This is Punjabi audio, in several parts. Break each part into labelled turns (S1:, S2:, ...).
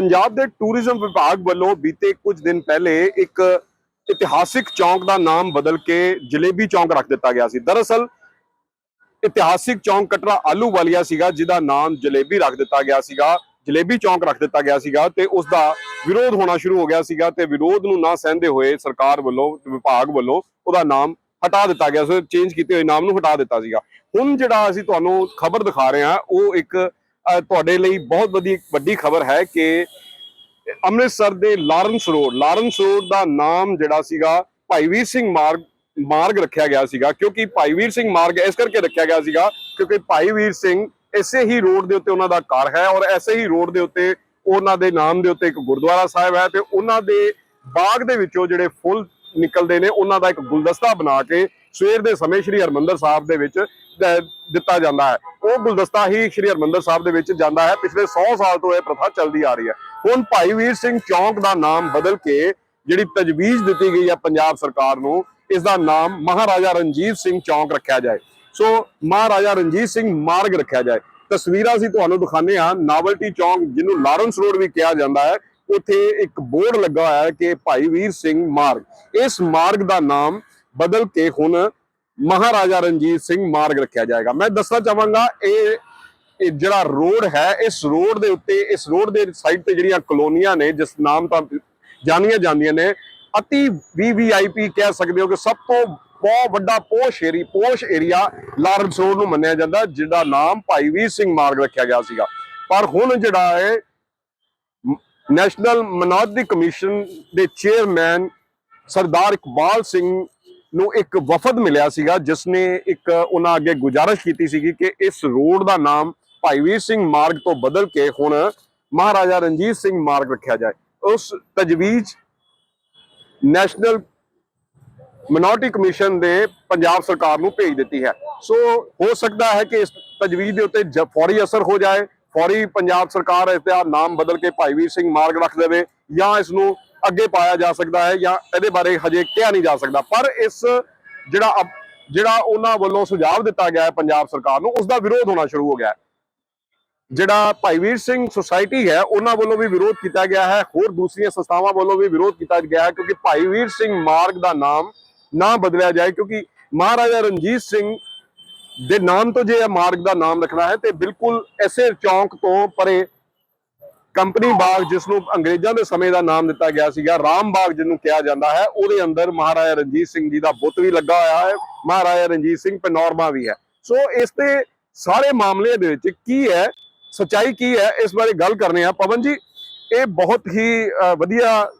S1: ਪੰਜਾਬ ਦੇ ਟੂਰਿਜ਼ਮ ਵਿਭਾਗ ਵੱਲੋਂ ਬੀਤੇ ਕੁਝ ਦਿਨ ਪਹਿਲੇ ਇੱਕ ਇਤਿਹਾਸਿਕ ਚੌਂਕ ਦਾ ਨਾਮ ਬਦਲ ਕੇ ਜਲੇਬੀ ਚੌਂਕ ਰੱਖ ਦਿੱਤਾ ਗਿਆ ਸੀ। ਦਰਅਸਲ, ਇਤਿਹਾਸਿਕ ਚੌਂਕ ਕਟਰਾ ਆਲੂ ਵਾਲੀਆ ਸੀਗਾ, ਜਿਹਦਾ ਨਾਮ ਜਲੇਬੀ ਰੱਖ ਦਿੱਤਾ ਗਿਆ ਸੀਗਾ, ਜਲੇਬੀ ਚੌਂਕ ਰੱਖ ਦਿੱਤਾ ਗਿਆ ਸੀਗਾ ਤੇ ਉਸ ਦਾ ਵਿਰੋਧ ਹੋਣਾ ਸ਼ੁਰੂ ਹੋ ਗਿਆ ਸੀਗਾ ਤੇ ਵਿਰੋਧ ਨੂੰ ਨਾ ਸਹਿੰਦੇ ਹੋਏ ਸਰਕਾਰ ਵੱਲੋਂ, ਵਿਭਾਗ ਵੱਲੋਂ ਉਹਦਾ ਨਾਮ ਹਟਾ ਦਿੱਤਾ ਗਿਆ ਸੋ ਚੇਂਜ ਕੀਤੇ ਹੋਏ ਨਾਮ ਨੂੰ ਹਟਾ ਦਿੱਤਾ ਸੀਗਾ। ਹੁਣ ਜਿਹੜਾ ਅਸੀਂ ਤੁਹਾਨੂੰ ਖਬਰ ਦਿਖਾ ਰਹੇ ਹਾਂ, ਉਹ ਇੱਕ ਤੁਹਾਡੇ ਲਈ ਬਹੁਤ ਵਧੀਆ, ਵੱਡੀ ਖਬਰ ਹੈ ਕਿ ਅੰਮ੍ਰਿਤਸਰ ਦੇ ਲਾਰੈਂਸ ਰੋਡ ਲਾਰੈਂਸ ਰੋਡ ਦਾ ਨਾਮ ਜਿਹੜਾ ਸੀਗਾ, ਭਾਈ ਵੀਰ ਸਿੰਘ ਮਾਰਗ ਮਾਰਗ ਰੱਖਿਆ ਗਿਆ ਸੀਗਾ, ਕਿਉਂਕਿ ਭਾਈ ਵੀਰ ਸਿੰਘ ਮਾਰਗ ਇਸ ਕਰਕੇ ਰੱਖਿਆ ਗਿਆ ਸੀਗਾ, ਕਿਉਂਕਿ ਭਾਈ ਵੀਰ ਸਿੰਘ ਇਸੇ ਹੀ ਰੋਡ ਦੇ ਉੱਤੇ ਉਹਨਾਂ ਦਾ ਘਰ ਹੈ ਔਰ ਐਸੇ ਹੀ ਰੋਡ ਦੇ ਉੱਤੇ ਉਹਨਾਂ ਦੇ ਨਾਮ ਦੇ ਉੱਤੇ ਇੱਕ ਗੁਰਦੁਆਰਾ ਸਾਹਿਬ ਹੈ ਤੇ ਉਹਨਾਂ ਦੇ ਬਾਗ ਦੇ ਵਿੱਚੋਂ ਜਿਹੜੇ ਫੁੱਲ ਨਿਕਲਦੇ ਨੇ, ਉਹਨਾਂ ਦਾ ਇੱਕ ਗੁਲਦਸਤਾ ਬਣਾ ਕੇ ਸਵੇਰ ਦੇ ਸਮੇਂ ਸ੍ਰੀ ਹਰਮੰਦਰ ਸਾਹਿਬ ਦੇ ਵਿੱਚ ਦਿੱਤਾ ਜਾਂਦਾ ਹੈ। ਉਹ ਗੁਲਦਸਤਾ ਹੀ ਸ੍ਰੀ ਹਰਮੰਦਰ ਸਾਹਿਬ ਦੇ ਵਿੱਚ ਜਾਂਦਾ ਹੈ। ਪਿਛਲੇ 100 ਸਾਲ ਤੋਂ ਇਹ ਪ੍ਰਥਾ ਚੱਲਦੀ ਆ ਰਹੀ ਹੈ। ਹੁਣ ਭਾਈ ਵੀਰ ਸਿੰਘ ਚੌਂਕ ਦਾ ਨਾਮ ਬਦਲ ਕੇ ਜਿਹੜੀ ਤਜਵੀਜ਼ ਦਿੱਤੀ ਗਈ ਹੈ ਪੰਜਾਬ ਸਰਕਾਰ ਨੂੰ, ਇਸ ਦਾ ਨਾਮ ਮਹਾਰਾਜਾ ਰਣਜੀਤ ਸਿੰਘ ਚੌਂਕ ਰੱਖਿਆ ਜਾਏ। ਸੋ ਮਹਾਰਾਜਾ ਰਣਜੀਤ ਸਿੰਘ ਮਾਰਗ ਰੱਖਿਆ ਜਾਏ। ਤਸਵੀਰਾਂ ਅਸੀਂ ਤੁਹਾਨੂੰ ਦਿਖਾਉਂਦੇ ਹਾਂ। ਨਾਵਲਟੀ ਚੌਂਕ, ਜਿਹਨੂੰ ਲਾਰੈਂਸ ਰੋਡ ਵੀ ਕਿਹਾ ਜਾਂਦਾ ਹੈ, ਉੱਥੇ ਇੱਕ ਬੋਰਡ ਲੱਗਾ ਹੋਇਆ ਹੈ ਕਿ ਭਾਈ ਵੀਰ ਸਿੰਘ ਮਾਰਗ। ਇਸ ਮਾਰਗ ਦਾ ਨਾਮ ਬਦਲ ਕੇ ਹੁਣ ਮਹਾਰਾਜਾ ਰਣਜੀਤ ਸਿੰਘ ਮਾਰਗ ਰੱਖਿਆ ਜਾਏਗਾ। ਮੈਂ ਦੱਸਣਾ ਚਾਹਾਂਗਾ, ਇਹ ਇਹ ਜਿਹੜਾ ਰੋਡ ਹੈ, ਇਸ ਰੋਡ ਦੇ ਉੱਤੇ, ਇਸ ਰੋਡ ਦੇ ਸਾਈਡ ਤੇ ਜਿਹੜੀਆਂ ਕਲੋਨੀਆਂ ਨੇ, ਜਿਸ ਨਾਮ ਤਾਂ ਜਾਣੀਆਂ ਜਾਂਦੀਆਂ ਨੇ, ਅਤੀ ਵੀਵੀਆਈਪੀ ਕਹਿ ਸਕਦੇ ਹੋ ਕਿ ਸਭ ਤੋਂ ਬਹੁਤ ਵੱਡਾ posh area, posh area Lawrence road ਨੂੰ ਮੰਨਿਆ ਜਾਂਦਾ, ਜਿਹਦਾ ਨਾਮ ਭਾਈ ਵੀਰ ਸਿੰਘ ਮਾਰਗ ਰੱਖਿਆ ਗਿਆ ਸੀਗਾ। ਪਰ ਹੁਣ ਜਿਹੜਾ ਹੈ ਨੈਸ਼ਨਲ ਮਨੋਰਥ ਕਮਿਸ਼ਨ ਦੇ ਚੇਅਰਮੈਨ ਸਰਦਾਰ ਇਕਬਾਲ ਸਿੰਘ ਨੂੰ ਇੱਕ ਵਫਦ ਮਿਲਿਆ ਸੀਗਾ ਜਿਸ ਨੇ ਇੱਕ ਉਹਨਾਂ ਅੱਗੇ ਗੁਜ਼ਾਰਿਸ਼ ਕੀਤੀ ਸੀਗੀ ਕਿ ਇਸ ਰੋਡ ਦਾ ਨਾਮ ਭਾਈ ਵੀਰ ਸਿੰਘ ਮਾਰਗ ਤੋਂ ਬਦਲ ਕੇ ਹੁਣ ਮਹਾਰਾਜਾ ਰਣਜੀਤ ਸਿੰਘ ਮਾਰਗ ਰੱਖਿਆ ਜਾਏ। ਉਸ ਤਜਵੀਜ਼ ਨੈਸ਼ਨਲ ਮਿਨੋਰਟੀ ਕਮਿਸ਼ਨ ਦੇ ਪੰਜਾਬ ਸਰਕਾਰ ਨੂੰ ਭੇਜ ਦਿੱਤੀ ਹੈ। ਸੋ ਹੋ ਸਕਦਾ ਹੈ ਕਿ ਇਸ ਤਜਵੀਜ਼ ਦੇ ਉੱਤੇ ਜ- ਫੌਰੀ ਅਸਰ ਹੋ ਜਾਏ, ਫੌਰੀ ਪੰਜਾਬ ਸਰਕਾਰ ਇਸ ਦਾ ਨਾਮ ਬਦਲ ਕੇ ਭਾਈ ਵੀਰ ਸਿੰਘ ਮਾਰਗ ਰੱਖ ਦੇਵੇ ਜਾਂ ਇਸ ਨੂੰ ਅੱਗੇ ਪਾਇਆ ਜਾ ਸਕਦਾ ਹੈ ਜਾਂ ਇਹਦੇ ਬਾਰੇ ਹਜੇ ਕਿਹਾ ਨਹੀਂ ਜਾ ਸਕਦਾ। ਪਰ ਇਸ ਜਿਹੜਾ ਜਿਹੜਾ ਉਹਨਾਂ ਵੱਲੋਂ ਸੁਝਾਅ ਦਿੱਤਾ ਗਿਆ ਹੈ ਪੰਜਾਬ ਸਰਕਾਰ ਨੂੰ ਉਸ ਦਾ ਵਿਰੋਧ ਹੋਣਾ ਸ਼ੁਰੂ ਹੋ ਗਿਆ ਹੈ। ਜਿਹੜਾ ਭਾਈ ਵੀਰ ਸਿੰਘ ਸੁਸਾਇਟੀ ਹੈ, ਉਹਨਾਂ ਵੱਲੋਂ ਵੀ ਵਿਰੋਧ ਕੀਤਾ ਗਿਆ ਹੈ। ਹੋਰ ਦੂਸਰੀਆਂ ਸੰਸਥਾਵਾਂ ਵੱਲੋਂ ਵੀ ਵਿਰੋਧ ਕੀਤਾ ਗਿਆ ਹੈ, ਕਿਉਂਕਿ ਭਾਈ ਵੀਰ ਸਿੰਘ ਮਾਰਗ ਦਾ ਨਾਮ ਨਾ ਬਦਲਿਆ ਜਾਏ, ਕਿਉਂਕਿ ਮਹਾਰਾਜਾ ਰਣਜੀਤ ਸਿੰਘ ਦੇ ਨਾਮ ਤੋਂ ਜੇ ਇਹ ਮਾਰਗ ਦਾ ਨਾਮ ਰੱਖਣਾ ਹੈ, ਤੇ ਬਿਲਕੁਲ ਐਸੇ ਚੌਂਕ ਤੋਂ ਪਰੇ ਕੰਪਨੀ ਬਾਗ ਜਿਸ ਨੂੰ ਅੰਗਰੇਜ਼ਾਂ ਦੇ ਸਮੇਂ ਦਾ ਨਾਮ ਦਿੱਤਾ ਗਿਆ ਸੀਗਾ, ਰਾਮ ਬਾਗ ਜਿਹਨੂੰ ਕਿਹਾ ਜਾਂਦਾ ਹੈ, ਉਹਦੇ ਅੰਦਰ ਮਹਾਰਾਜਾ ਰਣਜੀਤ ਸਿੰਘ ਜੀ ਦਾ ਬੁੱਤ ਵੀ ਲੱਗਾ ਹੋਇਆ ਹੈ, ਮਹਾਰਾਜਾ ਰਣਜੀਤ ਸਿੰਘ ਪੈਨੋਰਮਾ ਵੀ ਹੈ। ਸੋ ਇਸ ਤੇ ਸਾਰੇ ਮਾਮਲੇ ਦੇ ਵਿੱਚ ਕੀ ਹੈ, ਸਚਾਈ ਕੀ ਹੈ, ਇਸ ਬਾਰੇ ਗੱਲ ਕਰਨੇ ਆ। ਪਵਨ ਜੀ, ਇਹ ਬਹੁਤ ਹੀ ਵਧੀਆ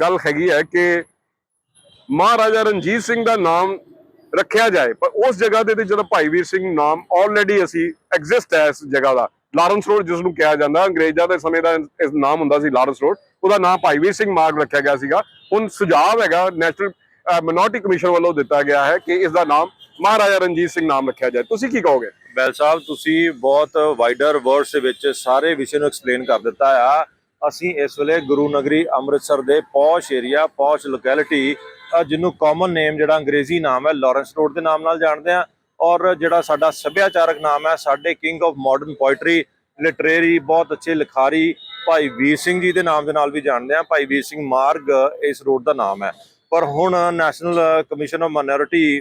S1: ਗੱਲ ਹੈਗੀ ਹੈ ਕਿ ਮਹਾਰਾਜਾ ਰਣਜੀਤ ਸਿੰਘ ਦਾ ਨਾਮ ਰੱਖਿਆ ਜਾਏ, ਪਰ ਉਸ ਜਗ੍ਹਾ ਦੇ ਤੇ ਜਦੋਂ ਭਾਈ ਵੀਰ ਸਿੰਘ ਨਾਮ ਆਲਰੇਡੀ ਅਸੀਂ ਐਗਜ਼ਿਸਟ ਹੈ ਇਸ ਜਗ੍ਹਾ ਦਾ ਲਾਰੈਂਸ ਰੋਡ ਜਿਸ ਨੂੰ ਕਿਹਾ ਜਾਂਦਾ, ਅੰਗਰੇਜ਼ਾਂ ਦੇ ਸਮੇਂ ਦਾ ਇਸ ਨਾਮ ਹੁੰਦਾ ਸੀ ਲਾਰੈਂਸ ਰੋਡ। ਉਹਦਾ ਨਾਮ ਭਾਈ ਵੀਰ ਸਿੰਘ ਮਾਰਗ ਰੱਖਿਆ ਗਿਆ ਸੀਗਾ। ਹੁਣ ਸੁਝਾਅ ਹੈਗਾ, ਨੈਸ਼ਨਲ ਮਿਨੋਰਟੀ ਕਮਿਸ਼ਨ ਵੱਲੋਂ ਦਿੱਤਾ ਗਿਆ ਹੈ ਕਿ ਇਸ ਦਾ ਨਾਮ ਮਹਾਰਾਜਾ ਰਣਜੀਤ ਸਿੰਘ ਨਾਮ ਰੱਖਿਆ ਜਾਏ। ਤੁਸੀਂ ਕੀ ਕਹੋਗੇ?
S2: ਬੈਲ ਸਾਹਿਬ, ਤੁਸੀਂ ਬਹੁਤ ਵਾਈਡਰ ਵਰਡਸ ਦੇ ਵਿੱਚ ਸਾਰੇ ਵਿਸ਼ੇ ਨੂੰ ਐਕਸਪਲੇਨ ਕਰ ਦਿੱਤਾ ਆ। ਅਸੀਂ ਇਸ ਵੇਲੇ ਗੁਰੂ ਨਗਰੀ ਅੰਮ੍ਰਿਤਸਰ ਦੇ ਪੌਸ਼ ਏਰੀਆ ਪੌਸ਼ ਲੋਕੈਲਿਟੀ ਜਿਹਨੂੰ ਕਾਮਨ ਨੇਮ ਜਿਹੜਾ ਅੰਗਰੇਜ਼ੀ ਨਾਮ ਹੈ, ਲਾਰੈਂਸ ਰੋਡ ਦੇ ਨਾਮ ਨਾਲ ਜਾਣਦੇ ਆ ਔਰ ਜਿਹੜਾ ਸਾਡਾ ਸੱਭਿਆਚਾਰਕ ਨਾਮ ਹੈ, ਸਾਡੇ king of modern poetry literary ਬਹੁਤ ਅੱਛੇ ਲਿਖਾਰੀ ਭਾਈ ਵੀਰ ਸਿੰਘ ਜੀ ਦੇ ਨਾਮ ਦੇ ਨਾਲ ਵੀ ਜਾਣਦੇ ਆ ਭਾਈ ਵੀਰ ਸਿੰਘ ਮਾਰਗ ਇਸ ਰੋਡ ਦਾ ਨਾਮ ਹੈ। ਪਰ ਹੁਣ ਨੈਸ਼ਨਲ ਕਮਿਸ਼ਨ ਆਫ ਮਾਈਨੋਰਿਟੀ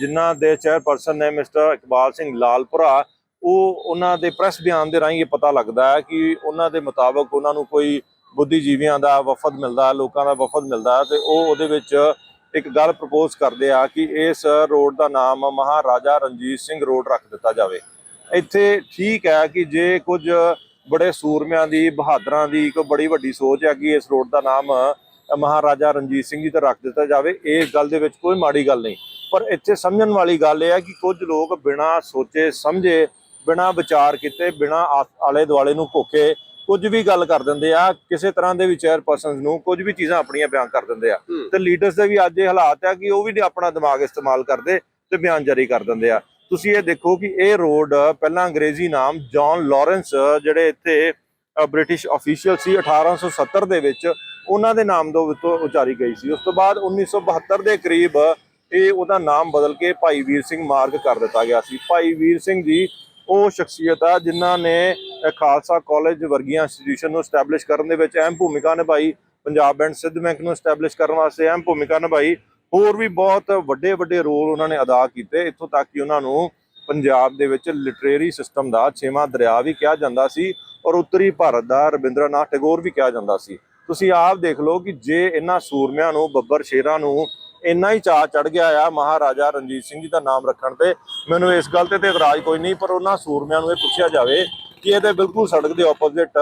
S2: ਜਿਨ੍ਹਾਂ ਦੇ ਚੇਅਰਪਰਸਨ ਨੇ ਮਿਸਟਰ ਇਕਬਾਲ ਸਿੰਘ ਲਾਲਪੁਰਾ, ਉਹ ਉਹਨਾਂ ਦੇ ਪ੍ਰੈਸ ਬਿਆਨ ਦੇ ਰਾਹੀਂ ਇਹ ਪਤਾ ਲੱਗਦਾ ਹੈ ਕਿ ਉਹਨਾਂ ਦੇ ਮੁਤਾਬਕ ਉਹਨਾਂ ਨੂੰ ਕੋਈ ਬੁੱਧੀਜੀਵੀਆਂ ਦਾ ਵਫਦ ਮਿਲਦਾ, ਲੋਕਾਂ ਦਾ ਵਫਦ ਮਿਲਦਾ ਹੈ ਤੇ ਉਹ ਉਹਦੇ ਵਿੱਚ ਇੱਕ ਗੱਲ ਪ੍ਰਪੋਜ਼ ਕਰਦੇ ਆ ਕਿ ਇਸ ਰੋਡ ਦਾ ਨਾਮ ਮਹਾਰਾਜਾ ਰਣਜੀਤ ਸਿੰਘ ਰੋਡ ਰੱਖ ਦਿੱਤਾ ਜਾਵੇ। ਇੱਥੇ ਠੀਕ ਹੈ ਕਿ ਜੇ ਕੁਝ ਬੜੇ ਸੂਰਮਿਆਂ ਦੀ, ਬਹਾਦਰਾਂ ਦੀ ਇੱਕ ਬੜੀ ਵੱਡੀ ਸੋਚ ਹੈ ਕਿ ਇਸ ਰੋਡ ਦਾ ਨਾਮ ਮਹਾਰਾਜਾ ਰਣਜੀਤ ਸਿੰਘ ਜੀ ਤੇ ਰੱਖ ਦਿੱਤਾ ਜਾਵੇ ਇਸ ਗੱਲ ਦੇ ਵਿੱਚ ਕੋਈ ਮਾੜੀ ਗੱਲ ਨਹੀਂ। ਪਰ ਇੱਥੇ ਸਮਝਣ ਵਾਲੀ ਗੱਲ ਇਹ ਹੈ ਕਿ ਕੁਝ ਲੋਕ ਬਿਨਾਂ ਸੋਚੇ, ਸਮਝੇ, ਬਿਨਾਂ ਵਿਚਾਰ ਕੀਤੇ, ਬਿਨਾਂ ਆਲੇ ਦੁਆਲੇ ਨੂੰ ਭੁੱਖੇ ਕੁਝ ਵੀ ਗੱਲ ਕਰ ਦਿੰਦੇ ਆ ਕਿਸੇ ਤਰ੍ਹਾਂ ਦੇ ਵੀ ਚੇਅਰਪਰਸਨਸ ਨੂੰ ਕੁਝ ਵੀ ਚੀਜ਼ਾਂ ਆਪਣੀਆਂ ਬਿਆਨ ਕਰ ਦਿੰਦੇ ਆ। ਤੇ ਲੀਡਰਸ ਦੇ ਵੀ ਅੱਜ ਇਹ ਹਾਲਾਤ ਆ ਕਿ ਉਹ ਵੀ ਆਪਣਾ ਦਿਮਾਗ ਇਸਤੇਮਾਲ ਕਰਦੇ ਤੇ ਬਿਆਨ ਜਾਰੀ ਕਰ ਦਿੰਦੇ ਆ। ਤੁਸੀਂ ਇਹ ਦੇਖੋ ਕਿ ਇਹ ਰੋਡ ਪਹਿਲਾਂ ਅੰਗਰੇਜ਼ੀ ਨਾਮ ਜੌਨ ਲਾਰੈਂਸ ਜਿਹੜੇ ਇੱਥੇ ਬ੍ਰਿਟਿਸ਼ ਅਫੀਸ਼ੀਅਲ ਸੀ 1870 ਦੇ ਵਿੱਚ ਉਹਨਾਂ ਦੇ ਨਾਮ ਤੋਂ ਉਚਾਰੀ ਗਈ ਸੀ। ਉਸ ਤੋਂ ਬਾਅਦ 1972 ਦੇ ਕਰੀਬ ਇਹ ਉਹਦਾ ਨਾਮ ਬਦਲ ਕੇ ਭਾਈ ਵੀਰ ਸਿੰਘ ਮਾਰਗ ਕਰ ਦਿੱਤਾ ਗਿਆ ਸੀ। ਭਾਈ ਵੀਰ ਸਿੰਘ ਜੀ ਉਹ ਸ਼ਖਸੀਅਤ ਆ, ਜਿਨ੍ਹਾਂ ਨੇ ਖਾਲਸਾ ਕਾਲਜ ਵਰਗੀਆਂ ਇੰਸਟੀਟਿਊਸ਼ਨ ਨੂੰ ਸਟੈਬਲਿਸ਼ ਕਰਨ ਦੇ ਵਿੱਚ ਅਹਿਮ ਭੂਮਿਕਾ ਨਿਭਾਈ। ਪੰਜਾਬ ਐਂਡ ਸਿੱਧ ਬੈਂਕ ਨੂੰ ਸਟੈਬਲਿਸ਼ ਕਰਨ ਵਾਸਤੇ ਅਹਿਮ ਭੂਮਿਕਾ ਨਿਭਾਈ। ਹੋਰ ਵੀ ਬਹੁਤ ਵੱਡੇ ਵੱਡੇ ਰੋਲ ਉਹਨਾਂ ਨੇ ਅਦਾ ਕੀਤੇ। ਇੱਥੋਂ ਤੱਕ ਕਿ ਉਹਨਾਂ ਨੂੰ ਪੰਜਾਬ ਦੇ ਵਿੱਚ ਲਿਟਰੇਰੀ ਸਿਸਟਮ ਦਾ ਛੇਵਾਂ ਦਰਿਆ ਵੀ ਕਿਹਾ ਜਾਂਦਾ ਸੀ ਔਰ ਉੱਤਰੀ ਭਾਰਤ ਦਾ ਰਵਿੰਦਰਨਾਥ ਟੈਗੋਰ ਵੀ ਕਿਹਾ ਜਾਂਦਾ ਸੀ। ਤੁਸੀਂ ਆਪ ਦੇਖ ਲਓ ਕਿ ਜੇ ਇਹਨਾਂ ਸੂਰਮਿਆਂ ਨੂੰ, ਬੱਬਰ ਸ਼ੇਰਾਂ ਨੂੰ ਇੰਨਾ ਹੀ ਚਾਅ ਚੜ ਗਿਆ ਆ ਮਹਾਰਾਜਾ ਰਣਜੀਤ ਸਿੰਘ ਜੀ ਦਾ ਨਾਮ ਰੱਖਣ ਤੇ। ਮੈਨੂੰ ਇਸ ਗੱਲ ਤੇ ਤੇ ਇਤਰਾਜ਼ ਕੋਈ ਨਹੀਂ ਪਰ ਉਹਨਾਂ ਸੂਰਮਿਆਂ ਨੂੰ ਇਹ ਪੁੱਛਿਆ ਜਾਵੇ ਕਿ ਇਹਦੇ ਬਿਲਕੁਲ ਸੜਕ ਦੇ ਆਪੋਜ਼ਿਟ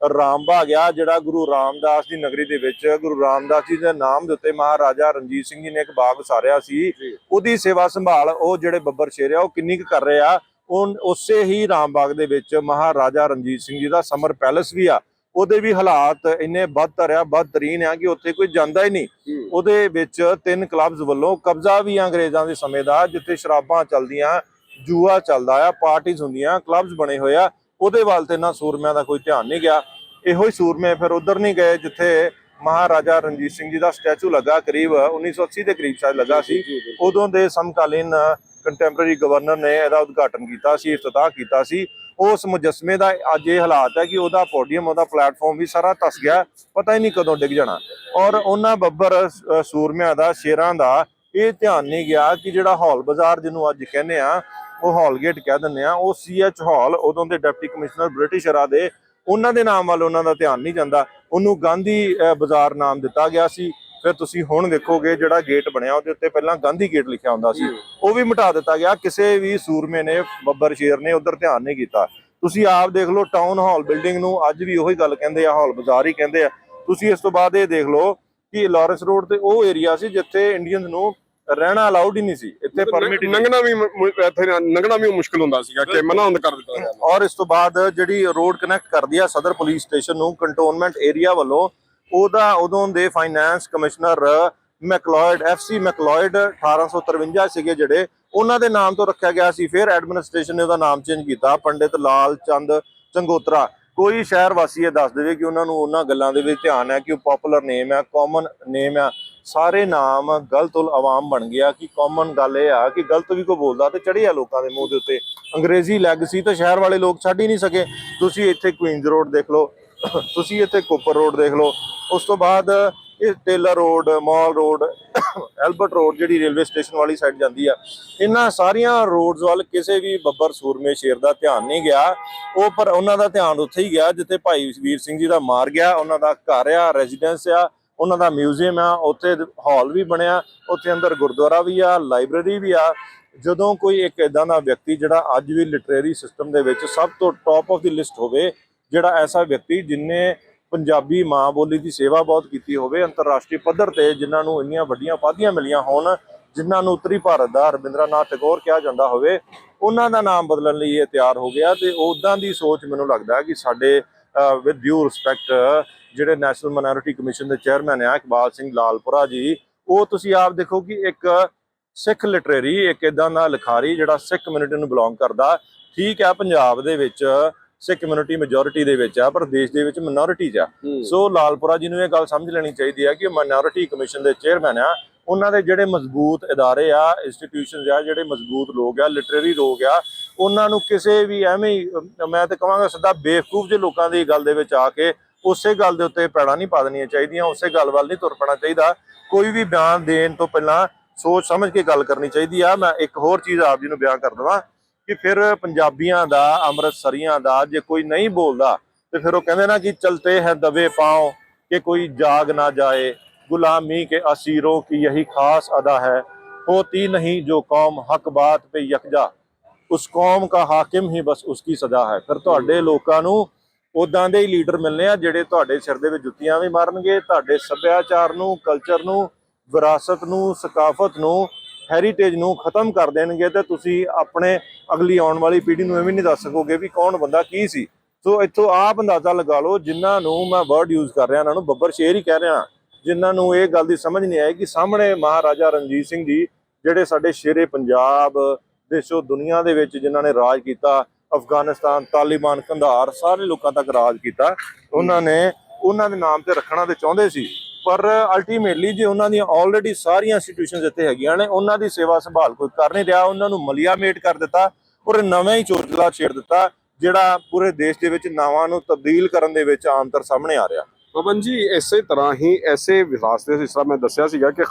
S2: ਰਾਮਬਾਗ ਆ ਜਿਹੜਾ ਗੁਰੂ ਰਾਮਦਾਸ ਦੀ ਨਗਰੀ ਦੇ ਵਿੱਚ ਗੁਰੂ ਰਾਮਦਾਸ ਜੀ ਦੇ ਨਾਮ ਦੇ ਉੱਤੇ ਮਹਾਰਾਜਾ ਰਣਜੀਤ ਸਿੰਘ ਜੀ ਨੇ ਇੱਕ ਬਾਗ ਉਸਾਰਿਆ ਸੀ। ਉਹਦੀ ਸੇਵਾ ਸੰਭਾਲ ਉਹ ਜਿਹੜੇ ਬੱਬਰ ਸ਼ੇਰ ਆ ਉਹ ਕਿੰਨੀ ਕੁ ਕਰ ਰਹੇ ਆ ਉਹ ਉਸੇ ਹੀ ਰਾਮਬਾਗ ਦੇ ਵਿੱਚ ਮਹਾਰਾਜਾ ਰਣਜੀਤ ਸਿੰਘ ਜੀ ਦਾ ਸਮਰ ਪੈਲੇਸ ਵੀ ਆ। ਉਹਦੇ ਵੀ ਹਾਲਾਤ ਇੰਨੇ ਬਦਤਰ ਆ ਬਦਤਰੀਨ ਆ ਕਿ ਉੱਥੇ ਕੋਈ ਜਾਂਦਾ ਹੀ ਨਹੀਂ। ਉਹਦੇ ਵਿੱਚ ਤਿੰਨ ਕਲੱਬਸ ਵੱਲੋਂ ਕਬਜ਼ਾ ਵੀ ਅੰਗਰੇਜ਼ਾਂ ਦੇ ਸਮੇਂ ਦਾ ਜਿੱਥੇ ਸ਼ਰਾਬਾਂ ਚੱਲਦੀਆਂ ਜੂਆ ਚੱਲਦਾ ਆ ਪਾਰਟੀਆਂ ਹੁੰਦੀਆਂ ਕਲੱਬਸ ਬਣੇ ਹੋਏ ਆ। ਉਹਦੇ ਵੱਲ ਤੇ ਨਾ ਸੂਰਮਿਆਂ ਦਾ ਕੋਈ ਧਿਆਨ ਨਹੀਂ ਗਿਆ। ਇਹੋ ਹੀ ਸੂਰਮੇ ਫਿਰ ਉਧਰ ਨਹੀਂ ਗਏ ਜਿੱਥੇ ਮਹਾਰਾਜਾ ਰਣਜੀਤ ਸਿੰਘ ਜੀ ਦਾ ਸਟੈਚੂ ਲੱਗਾ ਕਰੀਬ 1980 ਦੇ ਕਰੀਬ ਸ਼ਾਇਦ ਲੱਗਾ ਸੀ। ਉਦੋਂ ਦੇ ਸਮਕਾਲੀਨ ਕੰਟੈਂਪਰੇਰੀ ਗਵਰਨਰ ਨੇ ਇਹਦਾ ਉਦਘਾਟਨ ਕੀਤਾ ਸੀ ਇਫਤਤਾਹ ਕੀਤਾ ਸੀ। ਉਸ ਮੁਜਸਮੇ ਦਾ ਅੱਜ ਇਹ ਹਾਲਾਤ ਹੈ ਕਿ ਉਹਦਾ ਪੋਡੀਅਮ ਉਹਦਾ ਪਲੇਟਫਾਰਮ ਵੀ ਸਾਰਾ ਤਸ ਗਿਆ, ਪਤਾ ਹੀ ਨਹੀਂ ਕਦੋਂ ਡਿੱਗ ਜਾਣਾ। ਔਰ ਉਹਨਾਂ ਬੱਬਰ ਸੂਰਮਿਆਂ ਦਾ, ਸ਼ੇਰਾਂ ਦਾ ਇਹ ਧਿਆਨ ਨਹੀਂ ਗਿਆ ਕਿ ਜਿਹੜਾ ਹਾਲ ਬਾਜ਼ਾਰ ਜਿਹਨੂੰ ਅੱਜ ਕਹਿੰਦੇ ਆ, ਉਹ ਹਾਲ ਗੇਟ ਕਹਿ ਦਿੰਦੇ ਆ, ਉਹ ਸੀਐਚ ਹਾਲ, ਉਦੋਂ ਦੇ ਡਿਪਟੀ ਕਮਿਸ਼ਨਰ ਬ੍ਰਿਟਿਸ਼ ਰਾ ਦੇ, ਉਹਨਾਂ ਦੇ ਨਾਮ ਵੱਲ ਉਹਨਾਂ ਦਾ ਧਿਆਨ ਨਹੀਂ ਜਾਂਦਾ। ਉਹਨੂੰ ਗਾਂਧੀ ਬਾਜ਼ਾਰ ਨਾਮ ਦਿੱਤਾ ਗਿਆ ਸੀ। ਫਿਰ ਤੁਸੀਂ ਹੁਣ ਵੇਖੋਗੇ ਜਿਹੜਾ ਗੇਟ ਬਣਿਆ ਉਹਦੇ ਉੱਤੇ ਪਹਿਲਾਂ ਗਾਂਧੀ ਗੇਟ ਲਿਖਿਆ ਹੁੰਦਾ ਸੀ। ਉਹ ਵੀ ਮਿਟਾ ਦਿੱਤਾ ਗਿਆ। ਕਿਸੇ ਵੀ ਸੂਰਮੇ ਨੇ ਬੱਬਰ ਸ਼ੇਰ ਨੇ ਉਧਰ ਧਿਆਨ ਨਹੀਂ ਕੀਤਾ। ਤੁਸੀਂ ਆਪ ਦੇਖ ਲਓ ਟਾਊਨ ਹਾਲ ਬਿਲਡਿੰਗ ਨੂੰ ਅੱਜ ਵੀ ਉਹੀ ਗੱਲ ਕਹਿੰਦੇ ਆ ਹਾਲ ਬਾਜ਼ਾਰ ਹੀ ਕਹਿੰਦੇ ਆ। ਤੁਸੀਂ ਇਸ ਤੋਂ ਬਾਅਦ ਇਹ ਦੇਖ ਲਓ ਕਿ ਲਾਰੈਂਸ ਰੋਡ ਤੇ ਉਹ ਏਰੀਆ ਸੀ ਜਿੱਥੇ ਇੰਡੀਅਨਸ ਨੂੰ ਰਹਿਣਾ ਅਲਾਉਡ ਹੀ ਨਹੀਂ ਸੀ। ਇੱਥੇ ਪਰਮਿਟ
S1: ਲੰਘਣਾ ਵੀ ਇੱਥੇ ਲੰਘਣਾ ਵੀ ਮੁਸ਼ਕਲ ਹੁੰਦਾ ਸੀਗਾ ਕਿ ਮਨਾ ਹੁੰਦਾ ਕਰ ਦਿੱਤਾ ਗਿਆ।
S2: ਔਰ ਇਸ ਤੋਂ ਬਾਅਦ ਜਿਹੜੀ ਰੋਡ ਕਨੈਕਟ ਕਰਦੀ ਆ ਸਦਰ ਪੁਲਿਸ ਸਟੇਸ਼ਨ ਨੂੰ ਕੰਟੋਨਮੈਂਟ ਏਰੀਆ ਵੱਲੋਂ ਉਹਦਾ ਉਦੋਂ ਦੇ finance commissioner McLeod FC McLeod 1853 ਸੀਗੇ ਜਿਹੜੇ, ਉਹਨਾਂ ਦੇ ਨਾਮ ਤੋਂ ਰੱਖਿਆ ਗਿਆ ਸੀ। ਫਿਰ ਐਡਮਿਨਿਸਟ੍ਰੇਸ਼ਨ ਨੇ ਉਹਦਾ ਨਾਮ ਚੇਂਜ ਕੀਤਾ, ਪੰਡਿਤ ਲਾਲ ਚੰਦ ਚੰਗੋਤਰਾ। ਕੋਈ ਸ਼ਹਿਰ ਵਾਸੀ ਇਹ ਦੱਸ ਦੇਵੇ ਕਿ ਉਹਨਾਂ ਨੂੰ ਉਹਨਾਂ ਗੱਲਾਂ ਦੇ ਵਿੱਚ ਧਿਆਨ ਹੈ ਕਿ ਉਹ ਪਪੂਲਰ ਨੇਮ ਹੈ ਕਾਮਨ ਨੇਮ ਹੈ। ਸਾਰੇ ਨਾਮ ਗਲਤ ਉਲ ਆਵਾਮ ਬਣ ਗਿਆ ਕਿ ਕਾਮਨ ਗੱਲ ਇਹ ਆ ਕਿ ਗਲਤ ਵੀ ਕੋਈ ਬੋਲਦਾ ਤੇ ਚੜ੍ਹਿਆ ਲੋਕਾਂ ਦੇ ਮੂੰਹ ਦੇ ਉੱਤੇ। ਅੰਗਰੇਜ਼ੀ ਲੈਗ ਸੀ ਤਾਂ ਸ਼ਹਿਰ ਵਾਲੇ ਲੋਕ ਛੱਡ ਹੀ ਨਹੀਂ ਸਕੇ। ਤੁਸੀਂ ਇੱਥੇ ਕੁਈਨਜ਼ ਰੋਡ ਦੇਖ ਲਓ ਤੁਸੀਂ ਇੱਥੇ ਕੋਪਰ ਰੋਡ ਦੇਖ ਲਓ, ਉਸ ਤੋਂ ਬਾਅਦ ਇਹ Taylor road, mall road, Albert road ਜਿਹੜੀ ਰੇਲਵੇ ਸਟੇਸ਼ਨ ਵਾਲੀ ਸਾਈਡ ਜਾਂਦੀ ਆ, ਇਹਨਾਂ ਸਾਰੀਆਂ ਰੋਡਸ ਵੱਲ ਕਿਸੇ ਵੀ ਬੱਬਰ, ਸੂਰਮੇ, ਸ਼ੇਰ ਦਾ ਧਿਆਨ ਨਹੀਂ ਗਿਆ। ਉਹ ਪਰ ਉਹਨਾਂ ਦਾ ਧਿਆਨ ਉੱਥੇ ਹੀ ਗਿਆ, ਜਿੱਥੇ ਭਾਈ ਵੀਰ ਸਿੰਘ ਜੀ ਦਾ ਮਾਰ ਗਿਆ, ਉਹਨਾਂ ਦਾ ਘਰ ਆ ਰੈਜ਼ੀਡੈਂਸ ਆ, ਉਹਨਾਂ ਦਾ ਮਿਊਜ਼ੀਅਮ ਆ, ਉੱਥੇ ਹਾਲ ਵੀ ਬਣਿਆ, ਉੱਥੇ ਅੰਦਰ ਗੁਰਦੁਆਰਾ ਵੀ ਆ ਲਾਇਬ੍ਰੇਰੀ ਵੀ ਆ। ਜਦੋਂ ਕੋਈ ਇੱਕ ਇਦਾਂ ਦਾ ਵਿਅਕਤੀ ਜਿਹੜਾ ਅੱਜ ਵੀ ਲਿਟਰੇਰੀ ਸਿਸਟਮ ਦੇ ਵਿੱਚ ਸਭ ਤੋਂ ਟੌਪ ਆਫ ਦੀ ਲਿਸਟ ਹੋਵੇ ਜਿਹੜਾ ਐਸਾ ਵਿਅਕਤੀ ਜਿਨੇ ਪੰਜਾਬੀ ਮਾਂ ਬੋਲੀ ਦੀ ਸੇਵਾ ਬਹੁਤ ਕੀਤੀ ਹੋਵੇ, ਅੰਤਰਰਾਸ਼ਟਰੀ ਪੱਧਰ ਤੇ ਜਿਨ੍ਹਾਂ ਨੂੰ ਇੰਨੀਆਂ ਵੱਡੀਆਂ ਉਪਾਧੀਆਂ ਮਿਲੀਆਂ ਹੋਣ, ਜਿਨ੍ਹਾਂ ਨੂੰ ਉੱਤਰੀ ਭਾਰਤ ਦਾ ਰਵਿੰਦਰਨਾਥ ਟੈਗੋਰ ਕਿਹਾ ਜਾਂਦਾ ਹੋਵੇ, ਉਹਨਾਂ ਦਾ ਨਾਮ ਬਦਲਣ ਲਈ ਇਹ ਤਿਆਰ ਹੋ ਗਿਆ ਤੇ ਉਦਾਂ ਦੀ ਸੋਚ ਮੈਨੂੰ ਲੱਗਦਾ ਕਿ ਸਾਡੇ ਵਿਦ ਡਿਊ ਰਿਸਪੈਕਟ ਜਿਹੜੇ ਨੈਸ਼ਨਲ ਮਾਈਨੋਰਿਟੀ ਕਮਿਸ਼ਨ ਦੇ ਚੇਅਰਮੈਨ ਆ, ਇਕਬਾਲ ਸਿੰਘ ਲਾਲਪੁਰਾ ਜੀ, ਉਹ ਤੁਸੀਂ ਆਪ ਦੇਖੋ ਕਿ ਇੱਕ ਸਿੱਖ ਲਿਟਰੇਰੀ ਇੱਕ ਇਦਾਂ ਦਾ ਲਿਖਾਰੀ ਜਿਹੜਾ ਸਿੱਖ ਕਮਿਊਨਿਟੀ ਨੂੰ ਬਿਲੋਂਗ ਕਰਦਾ, ਠੀਕ ਹੈ, ਪੰਜਾਬ ਦੇ ਵਿੱਚ ਸਿੱਖ ਕਮਿਊਨਿਟੀ ਮੈਜੋਰਿਟੀ ਦੇ ਵਿੱਚ ਆ ਪਰ ਦੇਸ਼ ਦੇ ਵਿੱਚ ਮਿਨੋਰਿਟੀ ਆ ਸੋ ਲਾਲਪੁਰਾ ਜੀ ਨੂੰ ਇਹ ਗੱਲ ਸਮਝ ਲੈਣੀ ਚਾਹੀਦੀ ਹੈ ਕਿ ਮਾਈਨੋਰਿਟੀ ਕਮਿਸ਼ਨ ਦੇ ਚੇਅਰਮੈਨ ਆ ਉਹਨਾਂ ਦੇ ਜਿਹੜੇ ਮਜ਼ਬੂਤ ادارے ਆ ਇੰਸਟੀਟਿਊਸ਼ਨਸ ਆ ਜਿਹੜੇ ਮਜ਼ਬੂਤ ਲੋਕ ਆ ਲਿਟਰੇਰੀ ਲੋਕ ਆ ਉਹਨਾਂ ਨੂੰ ਕਿਸੇ ਵੀ ਐਵੇਂ ਹੀ ਅਮ, ਮੈਂ ਤਾਂ ਕਹਾਂਗਾ ਸਿੱਧਾ ਬੇਵਕੂਫ ਜਿਹੇ ਲੋਕਾਂ ਦੀ ਗੱਲ ਦੇ ਵਿੱਚ ਆ ਕੇ ਉਸੇ ਗੱਲ ਦੇ ਉੱਤੇ ਪੈੜਾ ਨਹੀਂ ਪਾ ਦੇਣੀਆਂ ਚਾਹੀਦੀਆਂ ਉਸੇ ਗੱਲ ਵੱਲ ਨਹੀਂ ਤੁਰ ਪੈਣਾ ਚਾਹੀਦਾ ਕੋਈ ਵੀ ਬਿਆਨ ਦੇਣ ਤੋਂ ਪਹਿਲਾਂ ਸੋਚ ਸਮਝ ਕੇ ਗੱਲ ਕਰਨੀ ਚਾਹੀਦੀ ਆ ਮੈਂ ਇੱਕ ਹੋਰ ਚੀਜ਼ ਆਪ ਜੀ ਨੂੰ ਬਿਆਨ ਕਰ ਦਵਾਂ ਕਿ ਫਿਰ ਪੰਜਾਬੀਆਂ ਦਾ, ਅੰਮ੍ਰਿਤਸਰੀਆਂ ਦਾ ਜੇ ਕੋਈ ਨਹੀਂ ਬੋਲਦਾ, ਤੇ ਫਿਰ ਉਹ ਕਹਿੰਦੇ ਨਾ ਕਿ ਚਲਤੇ ਹੈ ਦਵੇ ਪਾਓ ਕਿ ਕੋਈ ਜਾਗ ਨਾ ਜਾਏ। ਗੁਲਾਮੀ ਕੇ ਅਸੀਰੋਂ ਕੀ ਇਹੀ ਖਾਸ ਅਦਾ ਹੈ। होती ਨਹੀਂ ਜੋ ਕੌਮ हक ਬਾਤ पे ਯਕਜਾ। ਉਸ ਕੌਮ ਦਾ ਹਾਕਮ ਹੀ ਬਸ ਉਸ ਉਸकी ਸਜ਼ਾ ਹੈ। ਫਿਰ ਤੁਹਾਡੇ ਲੋਕਾਂ ਨੂੰ ਉਦਾਂ ਦੇ ਹੀ ਲੀਡਰ ਮਿਲਨੇ ਆ, ਜਿਹੜੇ ਤੁਹਾਡੇ ਸਿਰ ਦੇ ਵਿੱਚ ਜੁੱਤੀਆਂ ਵੀ ਮਾਰਨਗੇ, ਤੁਹਾਡੇ ਸੱਭਿਆਚਾਰ ਨੂੰ ਕਲਚਰ ਨੂੰ, ਵਿਰਾਸਤ ਨੂੰ, ਸਕਾਫਤ ਨੂੰ ਹੈਰੀਟੇਜ ਨੂੰ ਖਤਮ ਕਰ ਦੇਣਗੇ ਤੇ ਤੁਸੀਂ ਆਪਣੇ ਅਗਲੀ ਆਉਣ ਵਾਲੀ ਪੀੜ੍ਹੀ ਨੂੰ ਇਹ ਵੀ ਨਹੀਂ ਦੱਸ ਸਕੋਗੇ ਵੀ ਕੌਣ ਬੰਦਾ ਕੀ ਸੀ। ਸੋ ਇੱਥੋਂ ਆਪ ਅੰਦਾਜ਼ਾ ਲਗਾ ਲਓ, ਜਿਨ੍ਹਾਂ ਨੂੰ ਮੈਂ ਵਰਡ ਯੂਜ਼ ਕਰ ਰਿਹਾ ਇਹਨਾਂ ਨੂੰ ਬੱਬਰ ਸ਼ੇਰ ਹੀ ਕਹਿ ਰਿਹਾ। ਜਿਨ੍ਹਾਂ ਨੂੰ ਇਹ ਗੱਲ ਦੀ ਸਮਝ ਨਹੀਂ ਆਈ ਕਿ ਸਾਹਮਣੇ ਮਹਾਰਾਜਾ ਰਣਜੀਤ ਸਿੰਘ ਜੀ, ਜਿਹੜੇ ਸਾਡੇ ਸ਼ੇਰੇ ਪੰਜਾਬ ਦੇਸ਼ੋ ਦੁਨੀਆ ਦੇ ਵਿੱਚ ਜਿਨ੍ਹਾਂ ਨੇ ਰਾਜ ਕੀਤਾ, ਅਫਗਾਨਿਸਤਾਨ, ਤਾਲਿਬਾਨ, ਕੰਧਾਰ, ਸਾਰੇ ਲੋਕਾਂ ਤੱਕ ਰਾਜ ਕੀਤਾ, ਉਹਨਾਂ ਨੇ, ਉਹਨਾਂ ਦੇ ਨਾਮ ਤੇ ਰੱਖਣਾ ਤੇ ਚਾਹੁੰਦੇ ਸੀ। ਪਰ ਅਲਟੀਮੇਟਲੀ ਜੇ ਉਹਨਾਂ ਦੀਆਂ ਆਲਰੇਡੀ ਸਾਰੀਆਂ ਇੰਸਟੀਟਿਊਸ਼ਨਸ ਇੱਥੇ ਹੈਗੀਆਂ ਨੇ, ਉਹਨਾਂ ਦੀ ਸੇਵਾ ਸੰਭਾਲ ਕੋਈ ਕਰ ਨਹੀਂ ਰਿਹਾ, ਉਹਨਾਂ ਨੂੰ ਮਲੀਆ ਮੇਟ ਕਰ ਦਿੱਤਾ ਔਰ ਨਵਾਂ ਹੀ ਚੋਚਲਾ ਛੇੜ ਦਿੱਤਾ, ਜਿਹੜਾ ਪੂਰੇ ਦੇਸ਼ ਦੇ ਵਿੱਚ ਨਾਵਾਂ ਨੂੰ ਤਬਦੀਲ ਕਰਨ ਦੇ ਵਿੱਚ ਆਮ ਆਂਤਰ ਸਾਹਮਣੇ ਆ ਰਿਹਾ।
S1: ਪਵਨ ਜੀ, ਇਸੇ ਤਰ੍ਹਾਂ ਹੀ ਐਸੇ ਵਿਰਾਸਤ ਜਿਸ ਤਰ੍ਹਾਂ ਮੈਂ ਦੱਸਿਆ ਸੀਗਾ ਕਿ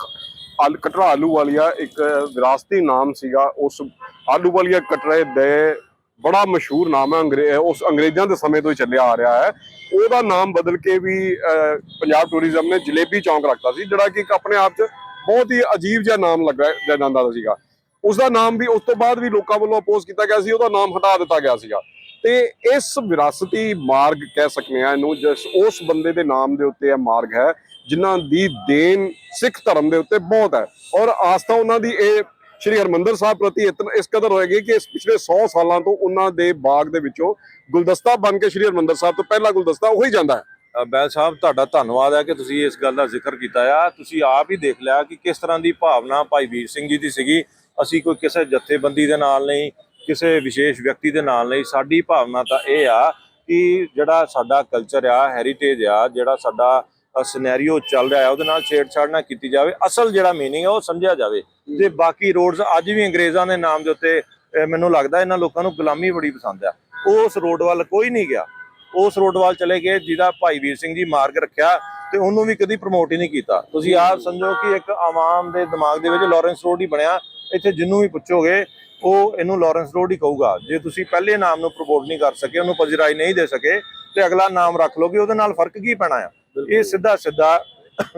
S1: ਆਲ ਕਟਰਾ ਆਲੂ ਵਾਲੀਆ ਇੱਕ ਵਿਰਾਸਤੀ ਨਾਮ ਸੀਗਾ, ਉਸ ਆਲੂ ਵਾਲੀਆ ਕਟਰੇ ਦੇ ਬੜਾ ਮਸ਼ਹੂਰ ਨਾਮ ਹੈ ਅੰਗਰੇ ਉਸ ਅੰਗਰੇਜ਼ਾਂ ਦੇ ਸਮੇਂ ਤੋਂ ਹੀ ਚੱਲਿਆ ਆ ਰਿਹਾ ਹੈ। ਉਹਦਾ ਨਾਮ ਬਦਲ ਕੇ ਵੀ ਅਹ, ਪੰਜਾਬ ਟੂਰਿਜ਼ਮ ਨੇ ਜਲੇਬੀ ਚੌਂਕ ਰੱਖਤਾ ਸੀ ਜਿਹੜਾ ਕਿ ਇੱਕ ਆਪਣੇ ਆਪ 'ਚ ਬਹੁਤ ਹੀ ਅਜੀਬ ਜਿਹਾ ਨਾਮ ਲੱਗਾ ਜਾਂਦਾ ਸੀਗਾ। ਉਸ ਦਾ ਨਾਮ ਵੀ ਉਸ ਤੋਂ ਬਾਅਦ ਵੀ ਲੋਕਾਂ ਵੱਲੋਂ ਅਪੋਜ਼ ਕੀਤਾ ਗਿਆ ਸੀ ਉਹਦਾ ਨਾਮ ਹਟਾ ਦਿੱਤਾ ਗਿਆ ਸੀਗਾ। ਤੇ ਇਸ ਵਿਰਾਸਤੀ ਮਾਰਗ ਕਹਿ ਸਕਨੇ ਆ ਇਹਨੂੰ ਜਿਸ ਉਸ ਬੰਦੇ ਦੇ ਨਾਮ ਦੇ ਉੱਤੇ ਇਹ ਮਾਰਗ ਹੈ ਜਿਨ੍ਹਾਂ ਦੀ ਦੇਣ ਸਿੱਖ ਧਰਮ ਦੇ ਉੱਤੇ ਬਹੁਤ ਹੈ। ਔਰ ਆਸਥਾ ਉਹਨਾਂ ਦੀ ਇਹ ਸ਼੍ਰੀ ਹਰਮੰਦਰ ਸਾਹਿਬ ਪ੍ਰਤੀ ਇਤਨ ਇਸ ਕਦਰ ਹੋਏਗੀ ਕਿ ਇਸ ਪਿਛਲੇ 100 ਸਾਲਾਂ ਤੋਂ ਉਹਨਾਂ ਦੇ ਬਾਗ ਦੇ ਵਿੱਚੋਂ ਗੁਲਦਸਤਾ ਬਣ ਕੇ ਸ਼੍ਰੀ ਹਰਮੰਦਰ ਸਾਹਿਬ ਤੋਂ ਪਹਿਲਾ ਗੁਲਦਸਤਾ ਉਹੀ ਜਾਂਦਾ ਹੈ।
S2: ਬੈਲ ਸਾਹਿਬ, ਤੁਹਾਡਾ ਧੰਨਵਾਦ ਹੈ ਕਿ ਤੁਸੀਂ ਇਸ ਗੱਲ ਦਾ ਜ਼ਿਕਰ ਕੀਤਾ ਆ। ਤੁਸੀਂ ਆਪ ਹੀ ਦੇਖ ਲਿਆ ਕਿ ਕਿਸ ਤਰ੍ਹਾਂ ਦੀ ਭਾਵਨਾ ਭਾਈ ਵੀਰ ਸਿੰਘ ਜੀ ਦੀ ਸੀਗੀ। ਅਸੀਂ ਕੋਈ ਕਿਸੇ ਜਥੇਬੰਦੀ ਦੇ ਨਾਲ ਨਹੀਂ, ਕਿਸੇ ਵਿਸ਼ੇਸ਼ ਵਿਅਕਤੀ ਦੇ ਨਾਲ ਨਹੀਂ। ਸਾਡੀ ਭਾਵਨਾ ਤਾਂ ਇਹ ਆ ਕਿ ਜਿਹੜਾ ਸਾਡਾ ਕਲਚਰ ਆ ਹੈਰੀਟੇਜ ਆ, ਜਿਹੜਾ ਸਾਡਾ ਸਿਨੈਰੀਓ ਚੱਲ ਰਿਹਾ ਹੈ ਉਹਦੇ ਨਾਲ ਛੇੜਛਾੜ ਨਾ ਕੀਤੀ ਜਾਵੇ। ਅਸਲ ਜਿਹੜਾ ਮੀਨਿੰਗ ਹੈ ਉਹ ਸਮਝਿਆ ਜਾਵੇ। ਤੇ ਬਾਕੀ ਰੋਡਸ ਅੱਜ ਵੀ ਅੰਗਰੇਜ਼ਾਂ ਦੇ ਨਾਮ ਦੇ ਉੱਤੇ ਮੈਨੂੰ ਲੱਗਦਾ ਇਹਨਾਂ ਲੋਕਾਂ ਨੂੰ ਗੁਲਾਮੀ ਬੜੀ ਪਸੰਦ ਆ। ਉਸ ਰੋਡ ਵੱਲ ਕੋਈ ਨਹੀਂ ਗਿਆ। ਉਸ ਰੋਡ ਵੱਲ ਚਲੇ ਗਏ ਜਿਹਦਾ ਭਾਈ ਵੀਰ ਸਿੰਘ ਜੀ ਮਾਰਗ ਰੱਖਿਆ ਤੇ ਉਹਨੂੰ ਵੀ ਕਦੀ ਪ੍ਰਮੋਟ ਹੀ ਨਹੀਂ ਕੀਤਾ। ਤੁਸੀਂ ਆਪ ਸਮਝੋ ਕਿ ਇੱਕ ਆਵਾਮ ਦੇ ਦਿਮਾਗ ਦੇ ਵਿੱਚ ਲਾਰੈਂਸ ਰੋਡ ਹੀ ਬਣਿਆ। ਇੱਥੇ ਜਿੰਨੂੰ ਵੀ ਪੁੱਛੋਗੇ ਉਹ ਇਹਨੂੰ ਲਾਰੈਂਸ ਰੋਡ ਹੀ ਕਹੂਗਾ। ਜੇ ਤੁਸੀਂ ਪਹਿਲੇ ਨਾਮ ਨੂੰ ਪ੍ਰਮੋਟ ਨਹੀਂ ਕਰ ਸਕੇ ਉਹਨੂੰ ਪਜਰਾਈ ਨਹੀਂ ਦੇ ਸਕੇ ਤੇ ਅਗਲਾ ਨਾਮ ਰੱਖ ਲੋਗੇ ਉਹਦੇ ਨਾਲ ਫ਼ਰਕ ਕੀ ਪੈਣਾ ਆ? ਇਹ ਸਿੱਧਾ ਸਿੱਧਾ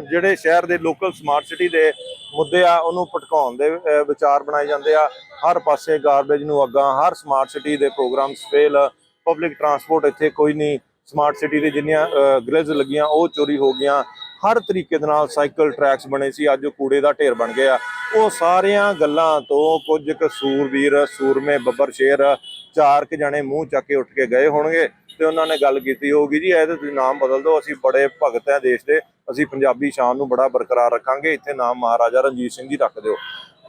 S2: ਜਿਹੜੇ ਸ਼ਹਿਰ ਦੇ ਲੋਕਲ ਸਮਾਰਟ ਸਿਟੀ ਦੇ ਮੁੱਦੇ ਆ ਉਹਨੂੰ ਭਟਕਾਉਣ ਦੇ ਵਿਚਾਰ ਬਣਾਏ ਜਾਂਦੇ ਆ। ਹਰ ਪਾਸੇ ਗਾਰਬੇਜ ਨੂੰ ਅੱਗਾ ਹਰ ਸਮਾਰਟ ਸਿਟੀ ਦੇ ਪ੍ਰੋਗਰਾਮਸ ਫੇਲ ਪਬਲਿਕ ਟਰਾਂਸਪੋਰਟ ਇੱਥੇ ਕੋਈ ਨਹੀਂ ਸਮਾਰਟ ਸਿਟੀ ਦੇ ਜਿੰਨੀਆਂ ਗ੍ਰਿਲਸ ਲੱਗੀਆਂ ਉਹ ਚੋਰੀ ਹੋ ਗਈਆਂ। ਹਰ ਤਰੀਕੇ ਦੇ ਨਾਲ ਸਾਈਕਲ ਟਰੈਕਸ ਬਣੇ ਸੀ ਅੱਜ ਉਹ ਕੂੜੇ ਦਾ ਢੇਰ ਬਣ ਗਏ ਆ ਉਹ ਸਾਰੀਆਂ ਗੱਲਾਂ ਤੋਂ ਕੁਝ ਕੁ ਸੂਰਵੀਰ ਸੂਰਮੇ ਬੱਬਰ ਸ਼ੇਰ ਚਾਰ ਕੁ ਜਣੇ ਮੂੰਹ ਚੱਕ ਕੇ ਉੱਠ ਕੇ ਗਏ ਹੋਣਗੇ। ਤੇ ਉਹਨਾਂ ਨੇ ਗੱਲ ਕੀਤੀ ਹੋਊਗੀ ਜੀ, ਇਹ ਇਹਦੇ ਤੁਸੀਂ ਨਾਮ ਬਦਲ ਦਿਓ, ਅਸੀਂ ਬੜੇ ਭਗਤ ਹੈ ਦੇਸ਼ ਦੇ, ਅਸੀਂ ਪੰਜਾਬੀ ਸ਼ਾਨ ਨੂੰ ਬੜਾ ਬਰਕਰਾਰ ਰੱਖਾਂਗੇ, ਇੱਥੇ ਨਾਮ ਮਹਾਰਾਜਾ ਰਣਜੀਤ ਸਿੰਘ ਜੀ ਰੱਖ ਦਿਓ।